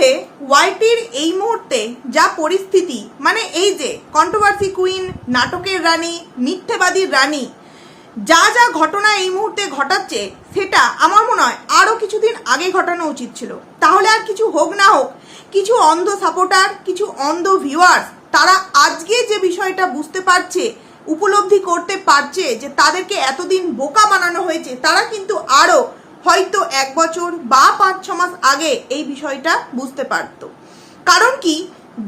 মুহূর্তে ওয়াইটির এই মুহূর্তে যা পরিস্থিতি মানে এই যে কন্ট্রোভার্সি কুইন নাটকের রানী, মিথ্যেবাদীর রানী, যা যা ঘটনা এই মুহূর্তে ঘটাচ্ছে, সেটা আমার মনে হয় আরও কিছুদিন আগে ঘটানো উচিত ছিল। তাহলে আর কিছু হোক না হোক, কিছু অন্ধ সাপোর্টার কিছু অন্ধ ভিউয়ার্স তারা আজকে যে বিষয়টা বুঝতে পারছে, উপলব্ধি করতে পারছে যে তাদেরকে এতদিন বোকা বানানো হয়েছে, তারা কিন্তু আরও হয়তো এক বছর বা পাঁচ ছ মাস আগে এই বিষয়টা বুঝতে পারতো। কারণ কি?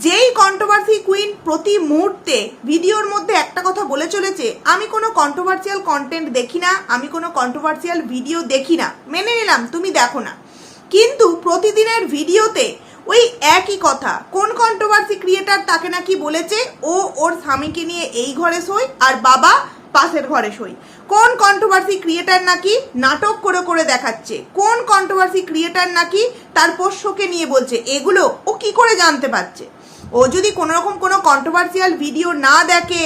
যেই কন্ট্রোভার্সি কুইন প্রতি মুহূর্তে ভিডিওর মধ্যে একটা কথা বলে চলেছে, আমি কোনো কন্ট্রোভার্সিয়াল কন্টেন্ট দেখি না, আমি কোনো কন্ট্রোভার্সিয়াল ভিডিও দেখি না। মেনে নিলাম, তুমি দেখো না। কিন্তু প্রতিদিনের ভিডিওতে ওই একই কথা, কোন কন্ট্রোভার্সি ক্রিয়েটার তাকে নাকি বলেছে, ও ওর স্বামীকে নিয়ে এই ঘরে শোয়, আর বাবা পাশের ঘরে শোয় কোন কন্ট্রোভার্সি ক্রিয়েটার নাকি নাটক করে করে দেখাচ্ছে? কোন কন্ট্রোভার্সি ক্রিয়েটার নাকি তার পোষ্যকে নিয়ে বলছে? এগুলো ও কি করে জানতে পারছে? ও যদি কোনো রকম কোনো কন্ট্রোভার্সিয়াল ভিডিও না দেখে,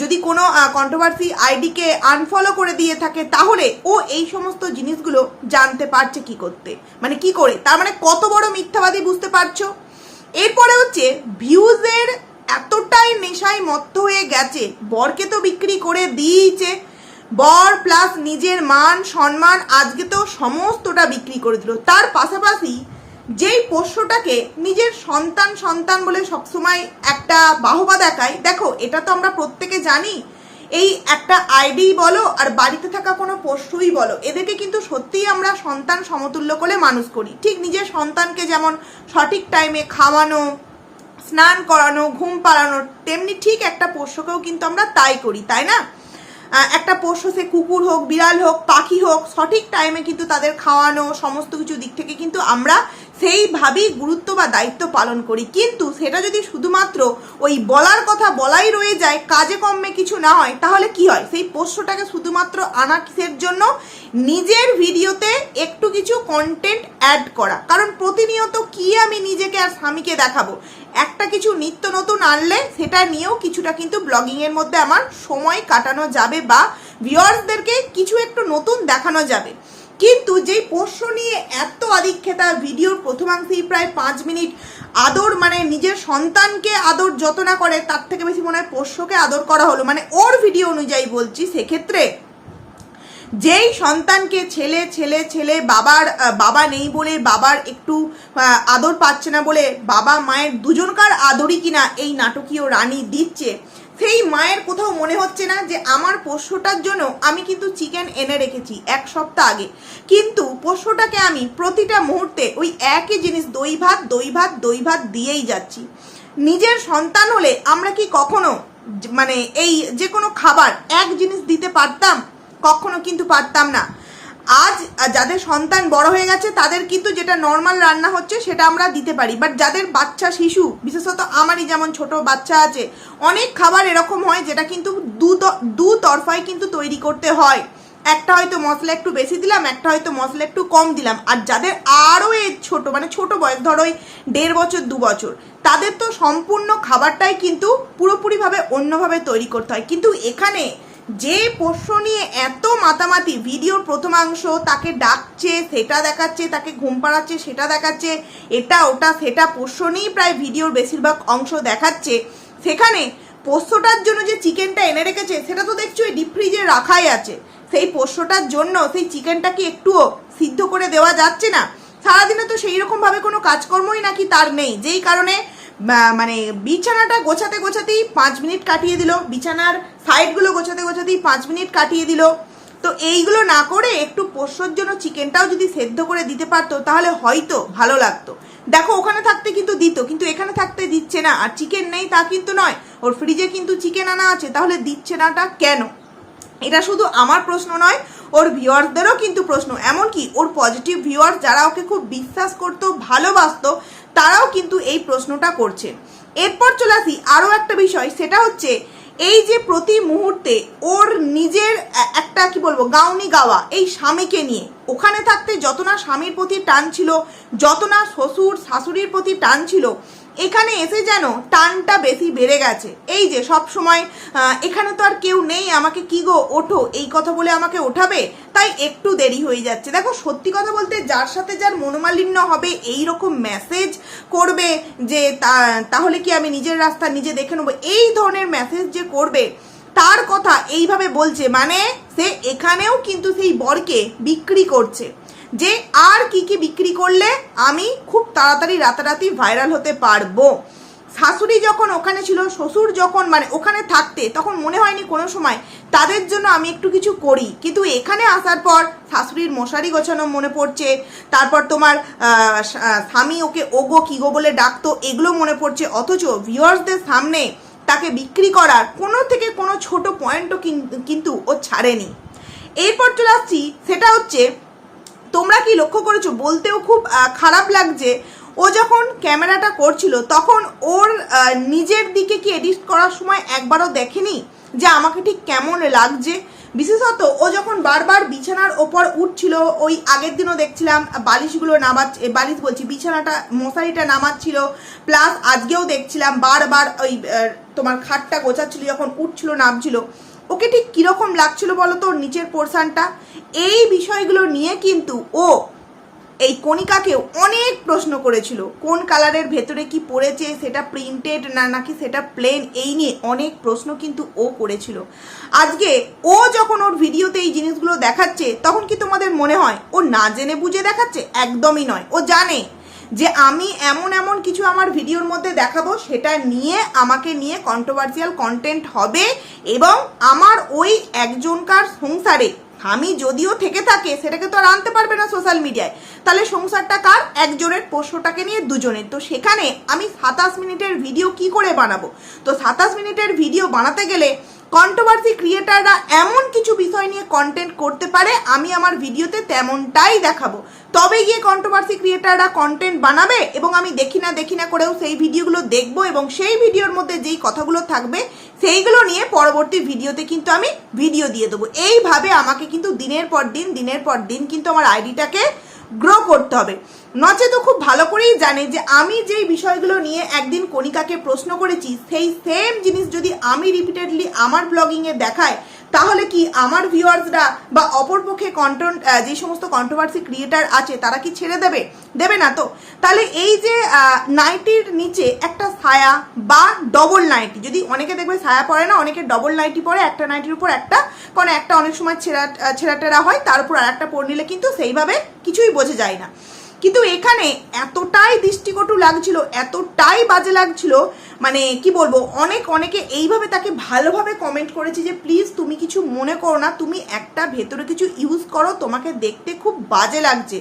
যদি কোনো কন্ট্রোভার্সি আইডিকে আনফলো করে দিয়ে থাকে, তাহলে ও এই সমস্ত জিনিসগুলো জানতে পারছে কি করতে? মানে কি করে? তার মানে কত বড় মিথ্যাবাদী বুঝতে পারছ? এরপরে হচ্ছে ভিউজের এতটাই নেশায় মত্ত হয়ে গেছে। বরকে তো বিক্রি করে দিয়েছে বর প্লাস নিজের মান, সম্মান, আজকে তো সমস্তটা বিক্রি করে দিল। তার পাশাপাশি যেই পোষ্যটাকে নিজের সন্তান সন্তান বলে সবসময় একটা বাহবা দেখায়, দেখো, এটা তো আমরা প্রত্যেকে জানি, এই একটা আইডি বলো আর বাড়িতে থাকা কোনো পোষ্যই বলো, এদেরকে কিন্তু সত্যিই আমরা সন্তান সমতুল্য করে মানুষ করি। ঠিক নিজের সন্তানকে যেমন সঠিক টাইমে খাওয়ানো স্নান করানো, ঘুম পাড়ানো, তেমনি ঠিক একটা পোষ্যকেও কিন্তু আমরা তাই করি, তাই না? একটা পোষ্য সে কুকুর হোক, বিড়াল হোক, পাখি হোক, সঠিক টাইমে কিন্তু তাদের খাওয়ানো, সমস্ত কিছু দিক থেকে কিন্তু আমরা সেইভাবেই গুরুত্ব বা দায়িত্ব পালন করি। কিন্তু সেটা যদি শুধুমাত্র ওই বলার কথা বলাই রয়ে যায়, কাজে কর্মে কিছু না হয়, তাহলে কি হয়? সেই পোষ্যটাকে শুধুমাত্র আনা কিসের জন্য? নিজের ভিডিওতে একটু কিছু কন্টেন্ট অ্যাড করা। কারণ প্রতিনিয়ত কি আমি নিজেকে আর স্বামীকে দেখাবো? একটা কিছু নিত্য নতুন আনলে সেটা নিয়েও কিছুটা কিন্তু ব্লগিংয়ের মধ্যে আমার সময় কাটানো যাবে বা ভিউয়ার্সদেরকে কিছু একটু নতুন দেখানো যাবে। কিন্তু যেই পোষ্য নিয়ে এত আধিক্ষেতা ভিডিওর প্রথমাংশেই প্রায় পাঁচ মিনিট আদর মানে নিজের সন্তানকে আদর যত না করে, তার থেকে বেশি মনে হয় পোষ্যকে আদর করা হলো। মানে ওর ভিডিও অনুযায়ী বলছি, সেক্ষেত্রে যেই সন্তানকে ছেলে ছেলে ছেলে বাবার বাবা নেই বলে বাবার একটু আদর পাচ্ছে না বলে বাবা, মায়ের দুজনকার আদরই কিনা এই নাটকীয় রানী দিচ্ছে সেই মায়ের কোথাও মনে হচ্ছে না যে আমার পোষ্যটার জন্য আমি কিন্তু চিকেন এনে রেখেছি এক সপ্তাহ আগে। কিন্তু পোষ্যটাকে আমি প্রতিটা মুহূর্তে ওই একই জিনিস দই ভাত দই ভাত দই ভাত দিয়েই যাচ্ছি। নিজের সন্তান হলে আমরা কি কখনো মানে এই যে কোনো খাবার এক জিনিস দিতে পারতাম? কখনো কিন্তু পারতাম না। আজ যাদের সন্তান বড় হয়ে গেছে, তাদের কিন্তু যেটা নর্মাল রান্না হচ্ছে, সেটা আমরা দিতে পারি। বাট যাদের বাচ্চা শিশু, বিশেষত আমারই যেমন ছোট বাচ্চা আছে, অনেক খাবার এরকম হয় যেটা কিন্তু দু দু তরফায় কিন্তু তৈরি করতে হয়। একটা হয়তো মশলা একটু বেশি দিলাম, একটা হয়তো মশলা একটু কম দিলাম। আর যাদের আরও এ ছোট মানে ছোট বয়স, ধরো ওই দেড় বছর, দু বছর, তাদের তো সম্পূর্ণ খাবারটাই কিন্তু পুরোপুরিভাবে অন্যভাবে তৈরি করতে হয়। কিন্তু এখানে যে পোষ্য নিয়ে এত মাতামাতি, ভিডিওর প্রথমাংশ তাকে ডাকছে, সেটা দেখাচ্ছে, তাকে ঘুম পাড়াচ্ছে, সেটা দেখাচ্ছে, এটা, ওটা, সেটা পোষ্য নিয়েই প্রায় ভিডিওর বেশিরভাগ অংশ দেখাচ্ছে। সেখানে পোষ্যটার জন্য যে চিকেনটা এনে রেখেছে, সেটা তো দেখছ ডিপ ফ্রিজে রাখাই আছে। সেই পোষ্যটার জন্য সেই চিকেনটা কি একটুও সিদ্ধ করে দেওয়া যাচ্ছে না? সারাদিনে তো সেই রকমভাবে কোনো কাজকর্মই নাকি তার নেই। যেই কারণে মানে বিছানাটা গোছাতে গোছাতেই পাঁচ মিনিট কাটিয়ে দিল। বিছানার সাইডগুলো গোছাতে গোছাতেই পাঁচ মিনিট কাটিয়ে দিল। তো এইগুলো না করে একটু পোষ্যর জন্য চিকেনটাও যদি সেদ্ধ করে দিতে পারতো, তাহলে হয়তো ভালো লাগতো। দেখো, ওখানে থাকতে কিন্তু দিত, কিন্তু এখানে থাকতে দিচ্ছে না। আর চিকেন নেই তা কিন্তু নয়, ওর ফ্রিজে কিন্তু চিকেন আনা আছে, তাহলে দিচ্ছে নাটা কেন? এটা শুধু আমার প্রশ্ন নয়, ওর ভিউয়ার্সদেরও কিন্তু প্রশ্ন। এমনকি ওর পজিটিভ ভিউয়ার্স যারা ওকে খুব বিশ্বাস করতো, ভালোবাসতো, তারাও কিন্তু এই প্রশ্নটা করছে। এরপর চলে আসি আরও একটা বিষয়, সেটা হচ্ছে এই যে প্রতি মুহূর্তে ওর নিজের একটা কি বলব গাউনি গাওয়া, এই স্বামীকে নিয়ে, ওখানে থাকতে যত না স্বামীর প্রতি টান ছিল, যত না শ্বশুর শাশুড়ির প্রতি টান ছিল এখানে এসে যেন টানটা বেশি বেড়ে গেছে। এই যে সব সময় এখানে তো আর কেউ নেই, আমাকে কি গো, ওঠো, এই কথা বলে আমাকে ওঠাবে? তাই একটু দেরি হয়ে যাচ্ছে। দেখো, সত্যি কথা বলতে যার সাথে যার মনোমালিন্য হবে এই রকম মেসেজ করবে যে তাহলে কি আমি নিজের রাস্তা নিজে দেখে নেব? এই ধরনের মেসেজ যে করবে, তার কথা এইভাবে বলছে। মানে সে এখানেও কিন্তু সেই বরকে বিক্রি করছে। যে আর কি কি বিক্রি করলে আমি খুব তাড়াতাড়ি রাতারাতি ভাইরাল হতে পারব। শাশুড়ি যখন ওখানে ছিল, শ্বশুর যখন মানে ওখানে থাকতে, তখন মনে হয়নি কোনো সময় তাদের জন্য আমি একটু কিছু করি। কিন্তু এখানে আসার পর শাশুড়ির মশারি গোছানো মনে পড়ছে, তারপর তোমার স্বামী ওকে ওগো কিগো বলে ডাকতো, এগুলো মনে পড়ছে। অথচ ভিউয়ার্সদের সামনে তাকে বিক্রি করার কোনো থেকে কোনো ছোট পয়েন্টও কিন- কিন্তু ও ছাড়েনি। এরপর চলে আসছি, সেটা হচ্ছে তোমরা কি লক্ষ্য করেছ? বলতেও খুব খারাপ লাগছে। ও যখন ক্যামেরাটা করছিল, তখন ওর নিজের দিকে কি এডিট করার সময় একবারও দেখেনি? যে আমাকে ঠিক কেমন লাগছে? বিশেষত ও যখন বারবার বিছানার ওপর উঠছিল, ওই আগের দিনও দেখছিলাম, বালিশগুলো নামাচ্ছ বালিশ বলছি, বিছানাটা, মশারিটা নামাচ্ছিল প্লাস আজকেও দেখছিলাম বারবার ওই তোমার খাটটা গোছাচ্ছিল, যখন উঠছিল, নামছিল। ওকে ঠিক কীরকম লাগছিল বলো তো নিচের পোর্শনটা এই বিষয়গুলো নিয়ে কিন্তু ও এই কণিকাকেও অনেক প্রশ্ন করেছিল। কোন কালারের ভেতরে কি পড়েছে, সেটা প্রিন্টেড না নাকি সেটা প্লেন এই নিয়ে অনেক প্রশ্ন কিন্তু ও করেছিল। আজকে ও যখন ওর ভিডিওতে এই জিনিসগুলো দেখাচ্ছে, তখন কি তোমাদের মনে হয় ও না জেনে বুঝে দেখাচ্ছে? একদমই নয়। ও জানে। যে আমি এমন এমন কিছু আমার ভিডিওর মধ্যে দেখাবো, সেটা নিয়ে আমাকে নিয়ে কন্ট্রোভার্সিয়াল কন্টেন্ট হবে এবং আমার ওই একজনকার সংসারে আমি যদিও থেকে থাকে, সেটাকে তো আর আনতে পারবে না সোশ্যাল মিডিয়ায় তাহলে সংসারটা কার? একজনের পোষ্যটাকে নিয়ে দুজনের। তো সেখানে আমি সাতাশ মিনিটের ভিডিও কি করে বানাবো? তো সাতাশ মিনিটের ভিডিও বানাতে গেলে কন্ট্রোভার্সি ক্রিয়েটাররা এমন কিছু বিষয় নিয়ে কন্টেন্ট করতে পারে, আমি আমার ভিডিওতে তেমনটাই দেখাবো। তবে গিয়ে কন্ট্রোভার্সি ক্রিয়েটাররা কন্টেন্ট বানাবে এবং আমি দেখি না দেখি না করেও সেই ভিডিওগুলো দেখব এবং সেই ভিডিওর মধ্যে যেই কথাগুলো থাকবে, সেইগুলো নিয়ে পরবর্তী ভিডিওতে কিন্তু আমি ভিডিও দিয়ে দেবো। এইভাবে আমাকে কিন্তু দিনের পর দিন, দিনের পর দিন কিন্তু আমার আইডিটাকে গ্রো করতে হবে। নচে তো খুব ভালো করেই জানে যে আমি যেই বিষয়গুলো নিয়ে একদিন কণিকাকে প্রশ্ন করেছি, সেই সেম জিনিস যদি আমি রিপিটেডলি আমার ব্লগিংয়ে দেখায় তাহলে কি আমার ভিউয়ার্সরা বা অপরপক্ষে কন্টেন্ট যে সমস্ত কন্ট্রোভার্সি ক্রিয়েটার আছে, তারা কি ছেড়ে দেবে? দেবে না তো? তাহলে এই যে নাইটির নিচে একটা ছায়া বা ডবল নাইটি যদি অনেকে দেখবে ছায়া পরে না, অনেকে ডবল নাইটি পরে একটা নাইটির উপর একটা, কারণ একটা অনেক সময় ছেঁড়া ছেঁড়াটেরা হয়, তার উপর আর একটা পরে নিলে কিন্তু সেইভাবে কিছুই বোঝা যায় না। কিন্তু এখানে এতটাই দৃষ্টিকটু লাগছিল, এতটাই বাজে লাগছিল মানে কি বলব, অনেক অনেকে এইভাবে তাকে ভালোভাবে কমেন্ট করেছে যে, প্লিজ তুমি কিছু মনে করো না, তুমি একটা ভেতরে কিছু ইউজ করো, তোমাকে দেখতে খুব বাজে লাগছে।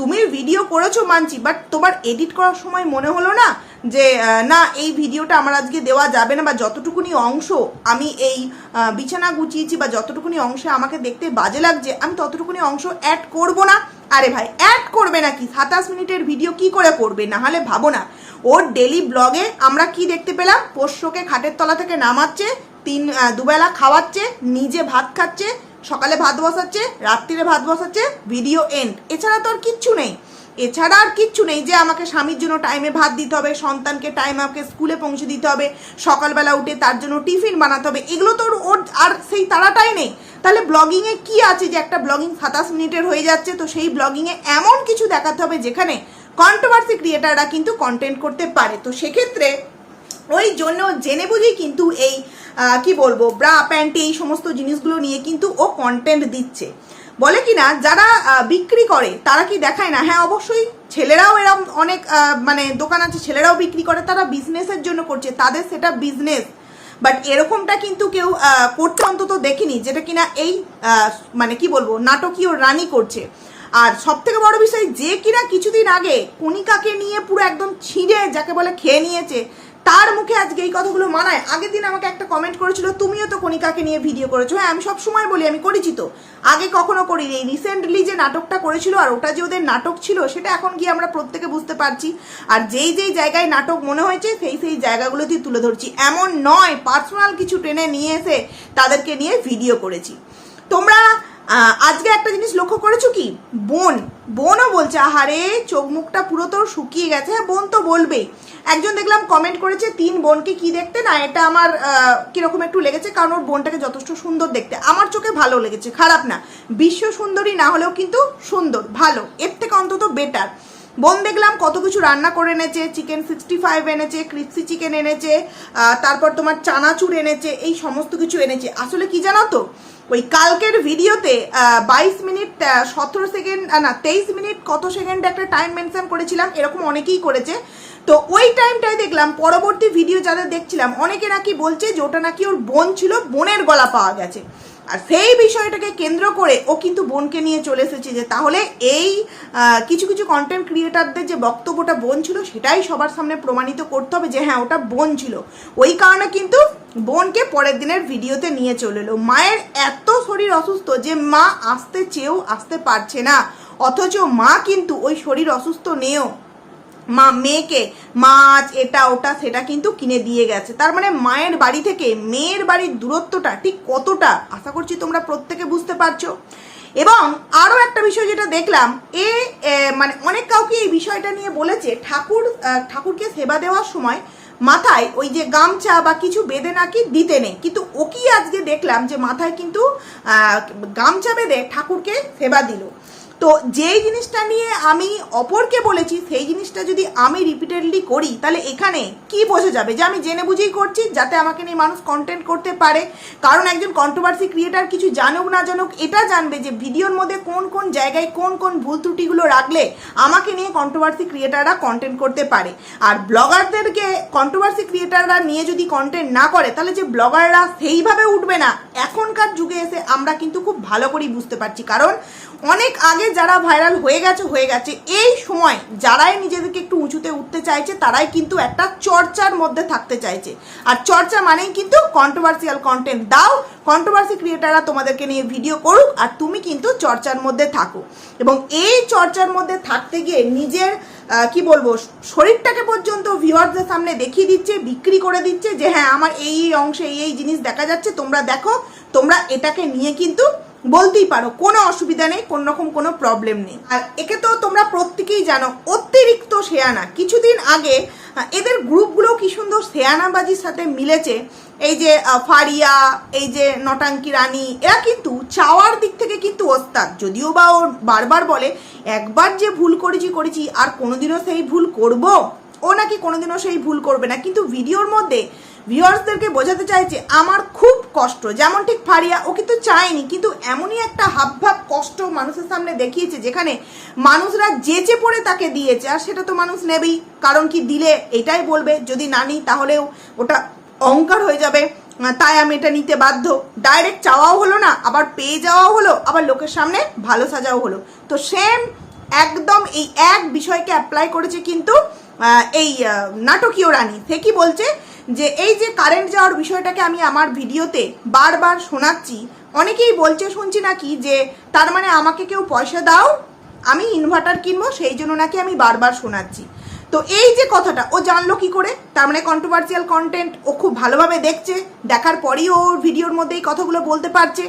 তুমি ভিডিও করেছ মানছি বাট তোমার এডিট করার সময় মনে হলো না যে না, এই ভিডিওটা আমার আজকে দেওয়া যাবে না, বা যতটুকুনি অংশ আমি এই বিছানা গুছিয়েছি, বা যতটুকুনি অংশে আমাকে দেখতে বাজে লাগছে, আমি ততটুকুনি অংশ অ্যাড করব না। আরে ভাই অ্যাড করবে নাকি সাতাশ মিনিটের ভিডিও কি করে করবে? না হলে ভাবো না। ওর ডেলি ব্লগে আমরা কি দেখতে পেলাম? পোষ্যকে খাটের তলা থেকে নামাচ্ছে, তিন দুবেলা খাওয়াচ্ছে, নিজে ভাত খাচ্ছে সকালে ভাত বসাচ্ছে, রাত্রিরে ভাত বসাচ্ছে ভিডিও এন্ড এছাড়া তো আর কিচ্ছু নেই। এছাড়া আর কিচ্ছু নেই যে আমাকে স্বামীর জন্য টাইমে ভাত দিতে হবে, সন্তানকে টাইম আমাকে স্কুলে পৌঁছে দিতে হবে, সকালবেলা উঠে তার জন্য টিফিন বানাতে হবে। এগুলো তো ওর- আর সেই তাড়াটাই নেই। তাহলে ব্লগিংয়ে কি আছে যে একটা ব্লগিং সাতাশ মিনিটের হয়ে যাচ্ছে? তো সেই ব্লগিংয়ে এমন কিছু দেখাতে হবে যেখানে কন্ট্রোভার্সি ক্রিয়েটাররা কিন্তু কন্টেন্ট করতে পারে। তো সেক্ষেত্রে ওই জন্য জেনে বুঝেই কিন্তু এই কি বলব ব্রা প্যান্টি এই সমস্ত জিনিসগুলো নিয়ে কিন্তু ও কন্টেন্ট দিচ্ছে। বলে কি না, যারা বিক্রি করে, তারা কি দেখায় না? হ্যাঁ অবশ্যই ছেলেরাও এরকম অনেক মানে দোকান আছে, ছেলেরাও বিক্রি করে, তারা বিজনেসের জন্য করছে, তাদের সেটা বিজনেস বাট এরকমটা কিন্তু কেউ করতে অন্তত দেখিনি, যেটা কিনা এই মানে কি বলব, নাটকীয় রানী করছে। আর সব থেকে বড় বিষয়, যে কিনা কিছুদিন আগে, কণিকাকে নিয়ে পুরো একদম ছিঁড়ে, যাকে বলে খেয়ে নিয়েছে তার মুখে আজকে এই কথাগুলো মানায়। আগের দিন আমাকে একটা কমেন্ট করেছিল, তুমিও তো কণিকাকে নিয়ে ভিডিও করেছ। হ্যাঁ আমি সব সময় বলি, আমি করেছি তো। আগে কখনো করিনি। রিসেন্টলি যে নাটকটা করেছিল আর ওটা যে ওদের নাটক ছিল, সেটা এখন গিয়ে আমরা প্রত্যেকে বুঝতে পারছি। আর যেই যেই জায়গায় নাটক মনে হয়েছে, সেই সেই জায়গাগুলোতেই তুলে ধরছি। এমন নয় পার্সোনাল কিছু টেনে নিয়ে এসে তাদেরকে নিয়ে ভিডিও করেছি। তোমরা আজকে একটা জিনিস লক্ষ্য করেছ কি? বোন। বোনও বলছে, আহারে, চোখ মুখটা পুরো তো শুকিয়ে গেছে হ্যাঁ বোন তো বলবেই। একজন দেখলাম কমেন্ট করেছে, তিন বোনকে কি দেখতে? না, এটা আমার কীরকম একটু লেগেছে, কারণ ওর বোনটাকে যথেষ্ট সুন্দর দেখতে। আমার চোখে ভালো লেগেছে, খারাপ না। বিশ্ব সুন্দরী না হলেও কিন্তু সুন্দর, ভালো, এর থেকে অন্তত বেটার বোন দেখলাম কত কিছু রান্না করে এনেছে, চিকেন সিক্সটি ফাইভ এনেছে ক্রিপসি চিকেন এনেছে তারপর তোমার চানাচুর এনেছে, এই সমস্ত কিছু এনেছে। আসলে কি জানো তো? ওই কালকের ভিডিওতে বাইশ মিনিট সতেরো সেকেন্ড না, তেইশ মিনিট কত সেকেন্ড একটা টাইম মেনশন করেছিলাম, এরকম অনেকেই করেছে। তো ওই টাইমটাই দেখলাম, পরবর্তী ভিডিও যাদের দেখছিলাম, অনেকে নাকি বলছে যে ওটা নাকি ওর বোন ছিল, বোনের গলা পাওয়া গেছে। আর সেই বিষয়টাকে কেন্দ্র করে ও কিন্তু বোনকে নিয়ে চলে এসেছে যে তাহলে এই কিছু কিছু কন্টেন্ট ক্রিয়েটারদের যে বক্তব্যটা বোন ছিল সেটাই সবার সামনে প্রমাণিত করতে হবে যে হ্যাঁ ওটা বোন ছিল। ওই কারণে কিন্তু বোনকে পরের দিনের ভিডিওতে নিয়ে চলে এলো। মায়ের এত শরীর অসুস্থ যে মা আসতে চেয়েও আসতে পারছে না। অথচ মা কিন্তু ওই শরীর অসুস্থ নিয়েও মা, মেয়েকে। মাছ এটা, ওটা, সেটা কিন্তু কিনে দিয়ে গেছে। তার মানে মায়ের বাড়ি থেকে মেয়ের বাড়ির দূরত্বটা ঠিক কতটা, আশা করছি তোমরা প্রত্যেকে বুঝতে পারছ। এবং আরও একটা বিষয় যেটা দেখলাম, এ মানে অনেক কাউকে এই বিষয়টা নিয়ে বলেছে, ঠাকুর ঠাকুরকে সেবা দেওয়ার সময় মাথায় ওই যে গামছা বা কিছু বেঁধে নাকি দিতে নেই। কিন্তু ওকেই আজকে দেখলাম যে মাথায় কিন্তু গামছা বেঁধে ঠাকুরকে সেবা দিল। তো যেই জিনিসটা নিয়ে আমি অপরকে বলেছি, সেই জিনিসটা যদি আমি রিপিটেডলি করি, তাহলে এখানে কি বোঝা যাবে? যে আমি জেনে বুঝেই করছি, যাতে আমাকে নিয়ে মানুষ কন্টেন্ট করতে পারে। কারণ একজন কন্ট্রোভার্সি ক্রিয়েটার কিছু জানুক না জানুক, এটা জানবে যে ভিডিওর মধ্যে কোন কোন জায়গায় কোন কোন ভুল ত্রুটিগুলো রাখলে আমাকে নিয়ে কন্ট্রোভার্সি ক্রিয়েটাররা কন্টেন্ট করতে পারে। আর ব্লগারদেরকে কন্ট্রোভার্সি ক্রিয়েটাররা নিয়ে যদি কন্টেন্ট না করে, তাহলে যে ব্লগাররা সেইভাবে উঠবে না। এখনকার যুগে এসে আমরা কিন্তু খুব ভালো করেই বুঝতে পারছি। কারণ অনেক আগে যারা ভাইরাল হয়ে গেছে হয়ে গেছে। এই সময় যারাই নিজেদেরকে একটু উঁচুতে উঠতে চাইছে, তারাই কিন্তু একটা চর্চার মধ্যে থাকতে চাইছে। আর চর্চা মানেই কিন্তু কন্ট্রোভার্সিয়াল কন্টেন্ট দাও কন্ট্রোভার্সি ক্রিয়েটাররা তোমাদেরকে নিয়ে ভিডিও করুক, আর তুমি কিন্তু চর্চার মধ্যে থাকো। এবং এই চর্চার মধ্যে থাকতে গিয়ে নিজের কি বলব, শরীরটাকে পর্যন্ত ভিউয়ারদের সামনে দেখিয়ে দিচ্ছে, বিক্রি করে দিচ্ছে যে হ্যাঁ আমার এই এই অংশে এই এই জিনিস দেখা যাচ্ছে, তোমরা দেখো, তোমরা এটাকে নিয়ে কিন্তু বলতেই পারো, কোনো অসুবিধা নেই, কোনো রকম কোনো প্রবলেম নেই। আর একে তো তোমরা প্রত্যেকেই জানো, অতিরিক্ত শেয়ানা কিছুদিন আগে এদের গ্রুপগুলো কি সুন্দর শেয়ানাবাজির সাথে মিলেছে। এই যে ফারিয়া, এই যে, নটাঙ্কি রানী, এরা কিন্তু চাওয়ার দিক থেকে কিন্তু ওস্তাদ। যদিও বা ওর বারবার বলে, একবার যে ভুল করেছি করেছি, আর কোনোদিনও সেই ভুল করব? ও নাকি কোনোদিনও সেই ভুল করবে না। কিন্তু ভিডিওর মধ্যে ভিউয়ার্সদেরকে বোঝাতে চাইছে, আমার খুব কষ্ট। যেমন ঠিক ফারিয়া, ও কিন্তু চায়নি, কিন্তু এমনই একটা হাবভাব কষ্ট মানুষের সামনে দেখিয়েছে, যেখানে মানুষরা যেচে পড়ে তাকে দিয়েছে, আর সেটা তো মানুষ নেবেই। কারণ কি দিলে এটাই বলবে, যদি না নিই তাহলেও ওটা অহংকার হয়ে যাবে। তাই আমি এটা নিতে বাধ্য। ডাইরেক্ট চাওয়াও হলো না, আবার পেয়ে যাওয়াও হলো, আবার লোকের সামনে ভালো সাজাও হলো। তো সেম একদম এই এক বিষয়কে অ্যাপ্লাই করেছে কিন্তু এই নাটকীয় রানী। সে কি বলছে? যে এই যে কারেন্ট যাওয়ার বিষয়টাকে আমি আমার ভিডিওতে বারবার শোনাচ্ছি, অনেকেই বলছে শুনছি নাকি যে তার মানে আমাকে কেউ পয়সা দাও, আমি ইনভার্টার কিনবো, সেই জন্য নাকি আমি বারবার শোনাচ্ছি। তো এই যে কথাটা, ও জানলো কি করে? তার মানে কন্ট্রোভার্সিয়াল কন্টেন্ট ও খুব ভালোভাবে দেখছে, দেখার পরেই ও ভিডিওর মধ্যে এই কথাগুলো বলতে পারছে।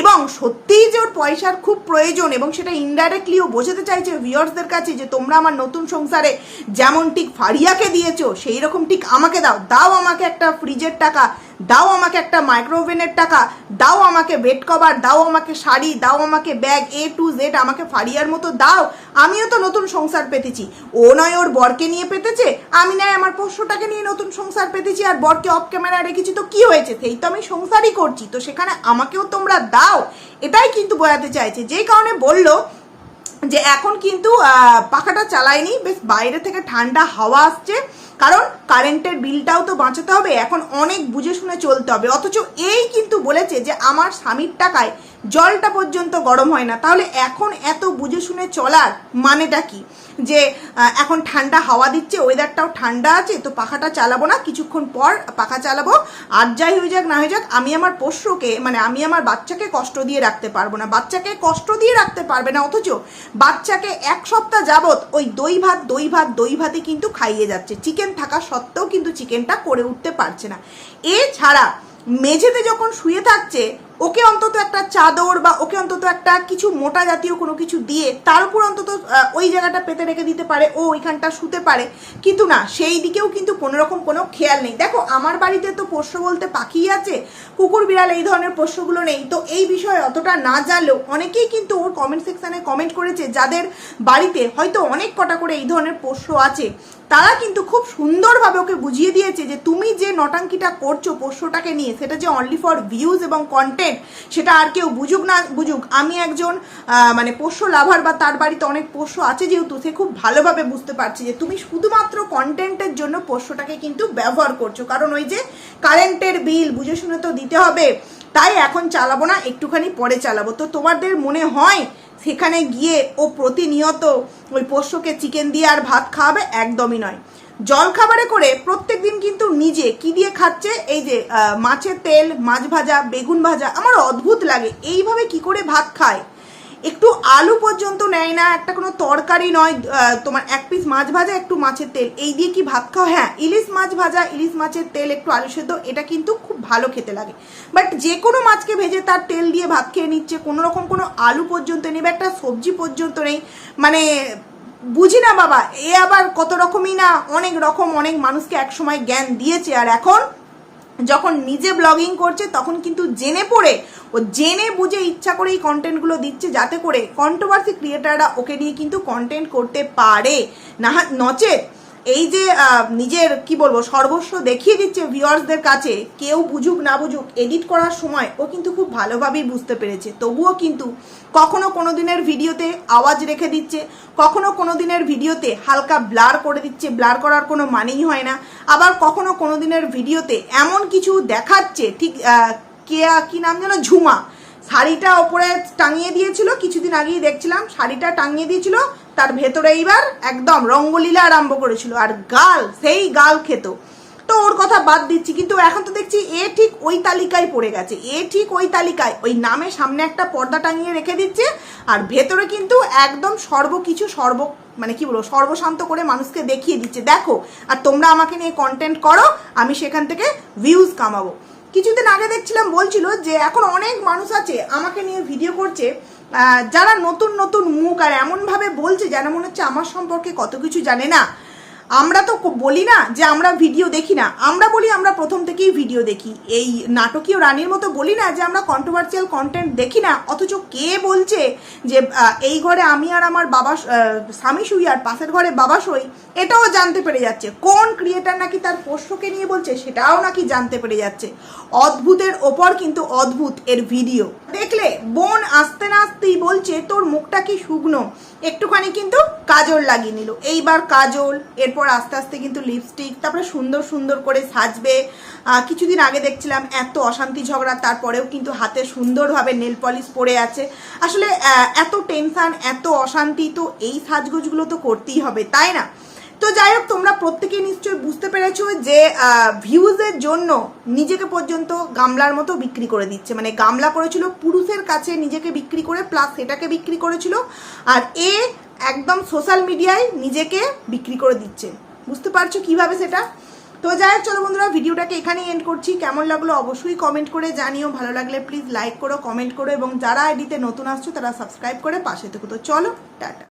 এবং সত্যিই যে ওর পয়সার খুব প্রয়োজন এবং সেটা ইনডাইরেক্টলিও বোঝাতে চাইছে ভিউয়ার্সদের কাছে যে তোমরা আমার নতুন সংসারে যেমন ঠিক ফারিয়াকে দিয়েছ সেই রকম ঠিক আমাকে দাও। দাও আমাকে একটা ফ্রিজের টাকা, দাও আমাকে একটা মাইক্রোওভেনের টাকা, দাও আমাকে বেড কভার দাও আমাকে শাড়ি, দাও আমাকে ব্যাগ এ টু জেড আমাকে ফারিয়ার মতো দাও। আমিও তো নতুন সংসার পেতেছি। ও নয় ওর বরকে নিয়ে পেতেছে, আমি নয় আমার পোষ্যটাকে নিয়ে নতুন সংসার পেতেছি, আর বরকে অফ ক্যামেরা রেখেছি, তো কি হয়েছে? সেই তো আমি সংসারই করছি, তো সেখানে আমাকেও তোমরা দাও। এটাই কিন্তু বোঝাতে চাইছে। যেই কারণে বলল যে এখন কিন্তু পাখাটা চালায়নি। বেশ বাইরে থেকে ঠান্ডা হাওয়া আসছে। কারণ কারেন্টের বিলটাও তো বাঁচাতে হবে। এখন অনেক বুঝে শুনে চলতে হবে। অথচ এই কিন্তু বলেছে যে আমার স্বামীর টাকায় জলটা পর্যন্ত গরম হয় না। তাহলে এখন এত বুঝে শুনে চলার মানেটা কি? যে এখন ঠান্ডা হাওয়া দিচ্ছে ওয়েদারটাও ঠান্ডা আছে, তো পাখাটা চালাবো না, কিছুক্ষণ পর পাখা চালাবো। আর যাই হয়ে যাক না হয়ে যাক, আমি আমার পোষ্যকে মানে আমি আমার বাচ্চাকে কষ্ট দিয়ে রাখতে পারব না। বাচ্চাকে কষ্ট দিয়ে রাখতে পারবে না, অথচ বাচ্চাকে এক সপ্তাহ যাবত ওই দই ভাত দই ভাত, দই ভাতে কিন্তু খাইয়ে যাচ্ছে। চিকেন থাকা সত্ত্বেও কিন্তু চিকেনটা করে উঠতে পারছে না। এছাড়া, মেঝেতে যখন শুয়ে থাকছে ওকে অন্তত একটা চাদর বা ওকে অন্তত একটা কিছু মোটা জাতীয় কোনো কিছু দিয়ে তার উপর অন্তত ওই জায়গাটা পেতে রেখে দিতে পারে, ও ওইখানটা শুতে পারে। কিন্তু না, সেই দিকেও কিন্তু কোনো রকম কোনো খেয়াল নেই। দেখো, আমার বাড়িতে তো পোষ্য বলতে পাখি আছে, কুকুর বিড়াল এই ধরনের পোষ্যগুলো নেই। তো এই বিষয়ে অতটা না জানলেও অনেকেই কিন্তু ওর কমেন্ট সেকশানে কমেন্ট করেছে যাদের বাড়িতে হয়তো অনেক কটা করে এই ধরনের পোষ্য আছে। তারা কিন্তু খুব সুন্দরভাবে ওকে বুঝিয়ে দিয়েছে যে তুমি যে নটাঙ্কিটা করছ পোষ্যটাকে নিয়ে, সেটা যে অনলি ফর ভিউজ এবং কন্টেন্ট সেটা আর কেউ বুঝুক না, বুঝুক। আমি একজন মানে পোষ্য লাভার বা তার বাড়িতে অনেক পোষ্য আছে যেহেতু, সে খুব ভালোভাবে বুঝতে পারছে যে তুমি শুধুমাত্র কন্টেন্টের জন্য পোষ্যটাকে কিন্তু ব্যবহার করছ। কারণ ওই যে কারেন্টের বিল বুঝে শুনে তো দিতে হবে, তাই এখন চালাবো না, একটুখানি পরে চালাবো। তো তোমাদের মনে হয় সেখানে গিয়ে ও প্রতিনিয়ত ওই পোষ্যকে চিকেন দিয়ে আর ভাত খাওয়াবে? একদমই নয়। জল খাবারে করে প্রত্যেক দিন কিন্তু নিজে কি দিয়ে খাচ্ছে? এই যে মাছের তেল, মাছ ভাজা, বেগুন ভাজা, আমার অদ্ভুত লাগে। এইভাবে কি করে ভাত খায়? একটু আলু পর্যন্ত নেয় না, একটা কোনো তরকারি নয় তোমার এক পিস মাছ ভাজা, একটু মাছের তেল। এই দিয়ে কি ভাত খাও হ্যাঁ ইলিশ মাছ ভাজা, ইলিশ মাছের তেল, একটু আলু সেদ্ধ, এটা কিন্তু খুব ভালো খেতে লাগে। বাট যে কোনো মাছকে ভেজে তার তেল দিয়ে ভাত খেয়ে নিচ্ছে, কোনো রকম কোনো আলু পর্যন্ত নেবে একটা সবজি পর্যন্ত নেই। মানে বুঝি না বাবা, এ আবার কত রকমই না অনেক রকম অনেক মানুষকে একসময় জ্ঞান দিয়েছে। আর এখন যখন নিজে ব্লগিং করছে, তখন কিন্তু জেনে পড়ে, ও জেনে বুঝে ইচ্ছা করে এই কন্টেন্টগুলো দিচ্ছে যাতে করে কন্ট্রোভার্সি ক্রিয়েটাররা ওকে নিয়ে কিন্তু কন্টেন্ট করতে পারে। না নচেত এই যে নিজের কি বলব সর্বস্ব দেখিয়ে দিচ্ছে ভিউয়ার্সদের কাছে কেউ বুঝুক না বুঝুক এডিট করার সময় ও কিন্তু খুব ভালোভাবেই বুঝতে পেরেছে। তবুও কিন্তু কখনো কোনো দিনের ভিডিওতে আওয়াজ রেখে দিচ্ছে কখনো কোনো দিনের ভিডিওতে হালকা ব্লার করে দিচ্ছে ব্লার করার কোনো মানেই হয় না। আবার কখনো কোনো দিনের ভিডিওতে এমন কিছু দেখাচ্ছে ঠিক আহ, কে কি নাম যেন ঝুমা। শাড়িটা ওপরে টাঙিয়ে দিয়েছিল কিছুদিন আগেই দেখছিলাম শাড়িটা টাঙিয়ে দিয়েছিল তার ভেতরে এইবার একদম রঙ্গলীলা আরম্ভ করেছিল, আর গাল, সেই গাল খেত। তো ওর কথা বাদ দিচ্ছি, কিন্তু এখন তো দেখছি এ ঠিক ওই তালিকায় পড়ে গেছে, এ ঠিক ওই তালিকায়। ওই নামে সামনে একটা পর্দা টাঙিয়ে রেখে দিচ্ছে, আর ভেতরে কিন্তু একদম সর্বকিছু সর্ব মানে কি বলব, সর্বশান্ত করে মানুষকে দেখিয়ে দিচ্ছে। দেখো, আর তোমরা আমাকে নিয়ে কন্টেন্ট করো, আমি সেখান থেকে ভিউজ কামাবো। কিছুদিন আগে দেখছিলাম বলছিল যে এখন অনেক মানুষ আছে, আমাকে নিয়ে ভিডিও করছে যারা নতুন নতুন মুখ আর এমনভাবে বলছে যেন মনে হচ্ছে আমার সম্পর্কে কত কিছু জানে না আমরা তো বলি না যে আমরা ভিডিও দেখি না। আমরা বলি আমরা প্রথম থেকেই ভিডিও দেখি। এই নাটকীয় রানীর মতো বলি না যে আমরা কন্ট্রোভার্সিয়াল কন্টেন্ট দেখি না। অথচ কে বলছে যে এই ঘরে আমি আর আমার বাবা স্বামী শুই আর পাশের ঘরে বাবা শই এটাও জানতে পেরে যাচ্ছে। কোন ক্রিয়েটার নাকি তার পোষ্যকে নিয়ে বলছে সেটাও নাকি জানতে পেরে যাচ্ছে। অদ্ভুতের ওপর কিন্তু অদ্ভুত এর ভিডিও দেখলে বোন আসতে না আসতেই বলছে, তোর মুখটা কি শুকনো? একটুখানি কিন্তু কাজল লাগিয়ে নিল। এইবার কাজল, এরপর আস্তে আস্তে কিন্তু লিপস্টিক তারপরে সুন্দর সুন্দর করে সাজবে। কিছুদিন আগে দেখছিলাম এত অশান্তি ঝগড়া, তারপরেও কিন্তু হাতে সুন্দরভাবে নেল পলিশ পরে আছে। আসলে এত টেনশন এত অশান্তি, তো এই সাজগোজগুলো তো করতেই হবে, তাই না? তো যাই হোক, তোমরা প্রত্যেকেই নিশ্চয়ই বুঝতে পেরেছ যে ভিউজের জন্য নিজেকে পর্যন্ত গামলার মতো বিক্রি করে দিচ্ছে। মানে গামলা করেছিল পুরুষের কাছে নিজেকে বিক্রি করে প্লাস সেটাকে বিক্রি করেছিল। আর এ একদম সোশ্যাল মিডিয়ায় নিজেকে বিক্রি করে দিচ্ছে বুঝতে পারছ কীভাবে সেটা? তো যাই হোক, চলো বন্ধুরা, ভিডিওটাকে এখানেই এন্ড করছি। কেমন লাগল অবশ্যই কমেন্ট করে জানিও। ভালো লাগলে প্লিজ লাইক করো কমেন্ট করো, এবং যারা আইডিতে নতুন আসছো, তারা সাবস্ক্রাইব করে পাশে থেকো। তো চলো, টাটা।